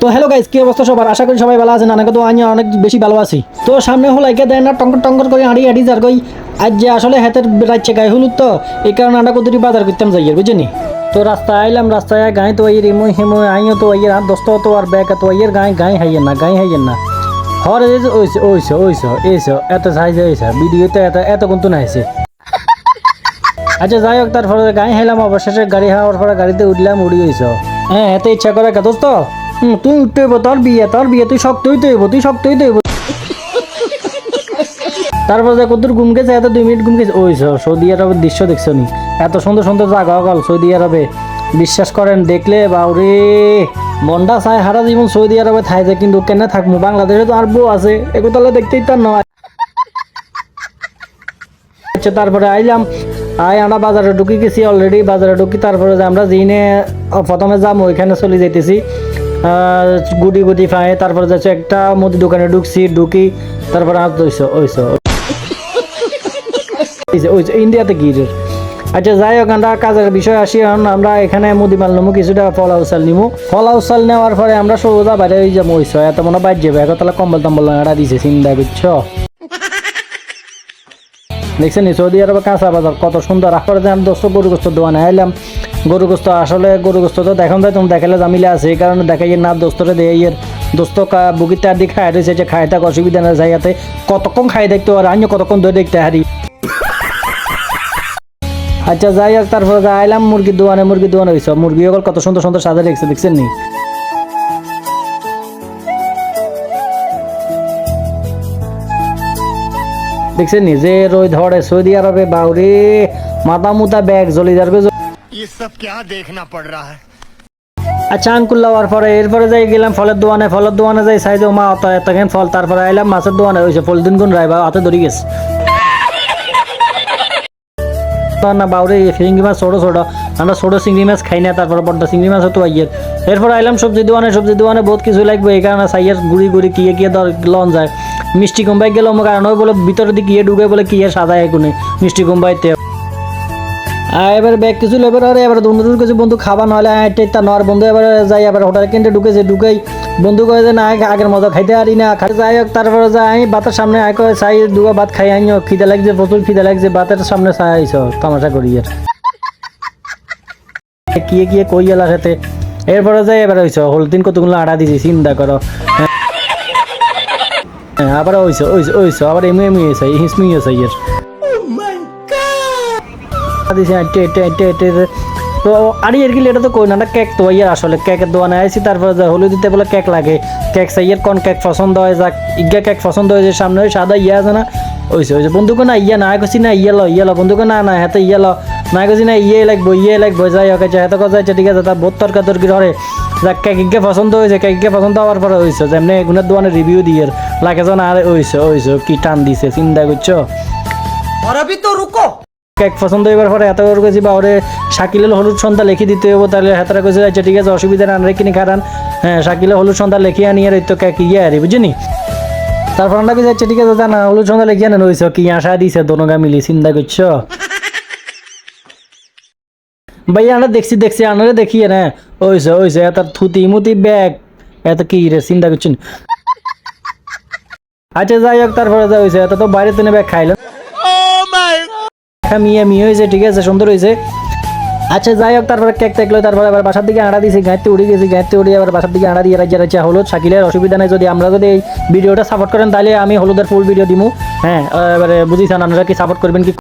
তো hello guys কি অবস্থা সবার? আশা করি সবাই ভালো আছেন। আমাকে তো আমি অনেক বেশি ভালো আছি। তো সামনে হলো একে দেয় না টঙ্কর টঙ্কর করে হাঁড়ি হাঁড়ি যার কই আজ যে আসলে হাতের রাজ্যে গায়ে হলুদ তো, এই কারণে আমরা কতটি বাজার করতাম যাই বুঝলি? তো রাস্তায় আইলাম, রাস্তায় গায়ে তো আইয়ের ইমু হিমু আইও তো আইয়ের হাত দোস্ত তো আর ব্যাগ তো আইয়ের, গায়ে গায়ে হাইয়ের না, গায়ে হাইয়ের না। হর এই যে ওইছে ওইছে ওইছে এইছে এত সাইজে এইছে ভিডিওতে এত এত কিন্তু নাইছে আচ্ছা যাই হোক, তারপরে গাড়ি হেলাম অবশেষে গাড়ি হওয়ার পরে গাড়িতে উঠলাম, উড়ি হয়েছ হ্যাঁ এত ইচ্ছা করে দোস্ত? তুই উঠতে হইব তোর বিয়ে তোর বিয়ে তুই শক্ত হইতে হইব তুই শক্ত হইতে হইব। তারপর যে কত ঘুম গেছে এত দুই মিনিট ঘুম গেছে। ওই সৌদি আরবের দৃশ্য দেখছ নি? এত সুন্দর সুন্দর জায়গা অকল সৌদি আরবে। বিশ্বাস করেন দেখলে বাউরে মনটা চায় হারা জীবন সৌদি আরবে থাইছে কিন্তু কেন থাকব বাংলাদেশে তো আর বউ আছে এগুলো তাহলে দেখতেই তার নয়। আচ্ছা তারপরে আইলাম। আই আমরা বাজারে ঢুকি গেছি অলরেডি বাজারে ঢুকি তারপরে আমরা জিনে প্রথমে যাম ওইখানে চলে যাইতেছি। আহ, গুটি গুটি পায়ে তারপরে যাচ্ছে একটা মুদি দোকানে ঢুকছি, ঢুকি, তারপরে ওইসো ওইসো ওইসো ইন্ডিয়াতে কি? আচ্ছা যাই হোক, আমরা কাজের বিষয় আসি এখন। আমরা এখানে মুদি মাল নেব কিছুটা ফল আউসাল নিবো ফল আউসাল নেওয়ার পরে আমরা সোজা বাইরে ওই যাব ওইসো এত মনে বাইর যাবে। তাহলে কম্বল টম্বল এটা দিছে, চিন্তা করছ? দেখছেন সৌদি আরবে কাঁচা বাজার কত সুন্দর। আর পরে যে আমি দোস্ত গরু গোস্ত দোকানে আইলাম। গরু গোস্ত, আসলে গরু গোস্ত তো দেখুন তাই তুমি দেখালে জামিলে আছে, এই কারণে দেখাই না, দোস্তরে দিয়ে ইয়ের দোস্ত বুকিতে আর দিয়ে খাই রয়েছে, যে খাই থাক অসুবিধা না যাইয়াতে কতক্ষণ খাই দেখতে আর আমিও কতক্ষণ ধরে দেখতে হারি। আচ্ছা যাই হোক, তারপরে আইলাম, মুরগির দোকানে মুরগির দোকানে হয়েছে মুরগি ওগুলো কত সুন্দর সুন্দর সাজা রেখেছে দেখছেন নি? দেখছেন নি? যে রই ধরে সৌদি আরবে বাউরে, মাথা মুতা ব্যাগ জ্বলি যাবে ये सब क्या देखना पड़ रहा है আচ্ছা আঙ্কুল লওয়ার পরে এরপরে যাই গেলাম ফলের দোকানে ফলের দোকানে যাই সাইজে মা অত এতখান ফল তারপরে আইলাম মাছের দোকানে হয়েছে ফল দিন গুণ রাইবা হাতে ধরি গেছে না বাউরে চিংড়ি মাছ ছোটো ছোটো আমরা ছোটো চিংড়ি মাছ খাই না তারপরে বড্ড চিংড়ি মাছ হতো আইয়ের এরপর আইলাম সবজি দোকানে সবজি দোকানে বহুত কিছু লাগবে এই কারণে সাইয়ের গুড়ি গুড়ি কিয়ে কিয়ে দর লন যায় মিষ্টি কুম্বাই গেল আমার কারণ ওই বলে ভিতরে দিকে কিয়ে ঢুকে বলে কিয়ে সাজায় এগুনে মিষ্টি কুম্বাইতে আর এবার ব্যাগ কিছু লেবার আর এবার বন্ধুদের কিছু বন্ধু খাবার হাঁটতে তা নর বন্ধু এবার যাই এবার হোটেল কিনতে ঢুকেছে, ঢুকেই বন্ধু কয়ে যে, না আগের মতো খাইতে পারি না। খাই যাই হোক, তারপরে যাই বাতের সামনে আয় কয়ে, চাই দুগা ভাত খাই আনি আইন খিদে লাগছে, প্রচুর খিদে লাগছে বাতের সামনে চাই আইস, তামাশা করি আর। কিয়ে কিয়ে কই এলা সাথে এরপরে যাই, এবার হইছ হলদিন কতগুলো আড়া দিছি, চিন্তা করো। হ্যাঁ আবার হইছ হইছ হইছ আবার এমনি এমনি হয়েছে হিসমি হয়েছে ইয়ের দিছে আটটে আটটে আটটে আটটে তো আরে এর কি এটা তো কই না না কেক তো ইয়ার আসলে কেকের দোকানে আইছি তারপরে যা হলুদ দিতে বলে কেক লাগে কেক সাইয়ের কোন কেক পছন্দ হয় যাক ইগা কেক পছন্দ হয়েছে সামনে ওই সাদা ইয়া আছে না ওইছে ওইছে বন্ধুকে না ইয়া না কছি না ইয়ে লো ইয়ে লো বন্ধুকে না না হাতে ইয়ে লো না কছি না ইয়ে লাগবো ইয়ে লাগবো যাই হোক আচ্ছা হাতে কথা যাচ্ছে ঠিক আছে তার বোধ তর্কা তর্কি হরে যাক কেক ইগে পছন্দ হয়েছে কেক ইগে পছন্দ হওয়ার পরে হয়েছে যেমনি এগুনের দোকানে রিভিউ দিয়ে লাগে যেন আরে ওইছে ওইছে কি টান দিছে চিন্তা করছো और अभी तो रुको কেক পছন্দ হইবার পরে এত করে গেছি বা ওরে শাকিলের হলুদ সন্ধ্যা লিখি দিতে হব তাহলে। হাতারা কইছে আচ্ছা ঠিক আছে, অসুবিধা না রে কিনে খারান। হ্যাঁ শাকিলের হলুদ সন্ধ্যা লিখি আনি আর এই তো কেক ইয়ে আরে বুঝিনি তারপর আমরা কি যাচ্ছে ঠিক আছে জানা হলুদ সন্ধ্যা লিখি আনেন। হইছ কি আশা দিছে দোনোগা মিলি, চিন্তা করছ? ভাই আমরা দেখছি দেখছি, আনারে দেখিয়ে না ওইছে ওইছে, এত থুতি মুতি ব্যাগ। এত কি রে, চিন্তা করছেন আচ্ছা যাই হোক, তারপরে যা হয়েছে এত তো বাইরে তো ব্যাগ খাইলো। হ্যাঁ মিয়া হয়েছে, ঠিক আছে, সুন্দর হয়েছে। আচ্ছা যাই হোক, তারপরে কেক টেকলো তারপরে আবার বাসার দিকে আড়া দিয়েছি গাঁতে উড়ে গেছি গাঁতে উড়ে আবার বাসার দিকে আড়া দিয়ে রাজ্যে রাজ্যে হলুদ, শাকিলের অসুবিধা নেই, যদি আমরা যদি এই ভিডিওটা সাপোর্ট করেন, তাহলে আমি হলুদের ফুল ভিডিও দিব হ্যাঁ এবারে বুঝিস আপনারা কি সাপোর্ট করবেন, কি